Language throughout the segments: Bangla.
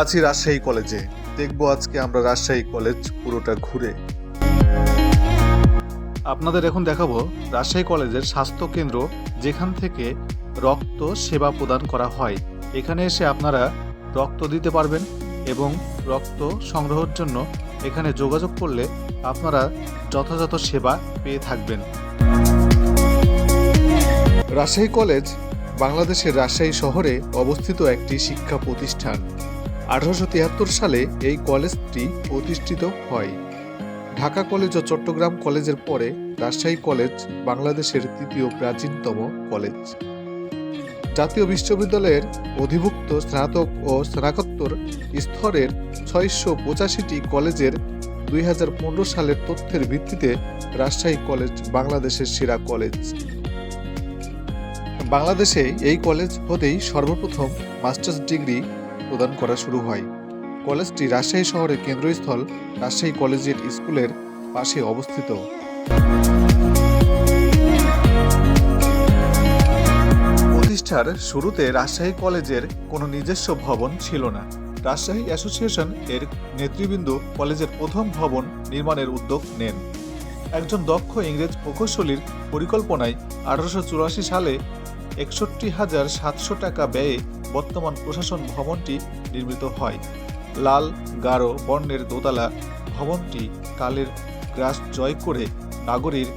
আছি রাজশাহী কলেজে। দেখব আজকে আমরা রাজশাহী কলেজ পুরোটা ঘুরে। আপনাদের এখন দেখাবো রাজশাহী কলেজের স্বাস্থ্য কেন্দ্র যেখান থেকে রক্ত সেবা প্রদান করা হয়। এখানে এসে আপনারা রক্ত দিতে পারবেন এবং রক্ত সংগ্রহের জন্য এখানে যোগাযোগ করলে আপনারা যথাযথ সেবা পেয়ে থাকবেন। রাজশাহী কলেজ বাংলাদেশের রাজশাহী শহরে অবস্থিত একটি শিক্ষা প্রতিষ্ঠান। আঠারোশো তিয়াত্তর সালে এই কলেজটি প্রতিষ্ঠিত হয়। ঢাকা কলেজ ও চট্টগ্রাম কলেজের পরে রাজশাহী কলেজ বাংলাদেশের তৃতীয় প্রাচীনতম কলেজ। জাতীয় বিশ্ববিদ্যালয়ের অধিভুক্ত স্নাতক ও স্নাতকোত্তর স্তরের ছয়শো পঁচাশিটি কলেজের দুই হাজার পনেরো সালের তথ্যের ভিত্তিতে রাজশাহী কলেজ বাংলাদেশের সেরা কলেজ। বাংলাদেশে এই কলেজ হতেই সর্বপ্রথম মাস্টার্স ডিগ্রি প্রদান করা শুরু হয়। কলেজটি রাজশাহী শহরের কেন্দ্রস্থল রাজশাহী কলেজিয়েট স্কুলের পাশে অবস্থিত। প্রতিষ্ঠার শুরুতে রাজশাহী কলেজের কোনো নিজস্ব ভবন ছিল না। রাজশাহী অ্যাসোসিয়েশন এর নেতৃবৃন্দ কলেজের প্রথম ভবন নির্মাণের উদ্যোগ নেন। একজন দক্ষ ইংরেজ প্রকৌশলীর পরিকল্পনায় আঠারোশো চুরাশি সালে একষট্টি হাজার সাতশো টাকা ব্যয়ে বর্তমান প্রশাসন ভবনটি নির্মিত হয়। লাল, গাঢ় বর্ণের দোতলা ভবনটি কালের গ্রাস জয় করে নাগরীর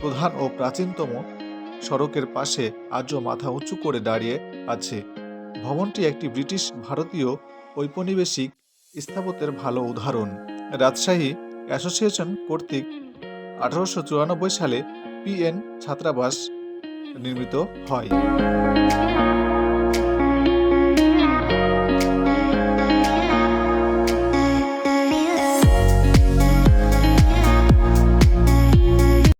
প্রধান ও প্রাচীনতম সড়কের পাশে আজও মাথা উঁচু করে দাঁড়িয়ে আছে। ভবনটি একটি ব্রিটিশ ভারতীয় ঔপনিবেশিক স্থাপত্যের ভালো উদাহরণ। রাজশাহী অ্যাসোসিয়েশন কর্তৃক আঠারোশো চুরানব্বই সালে পিএন ছাত্রাবাস নির্মিত হয়।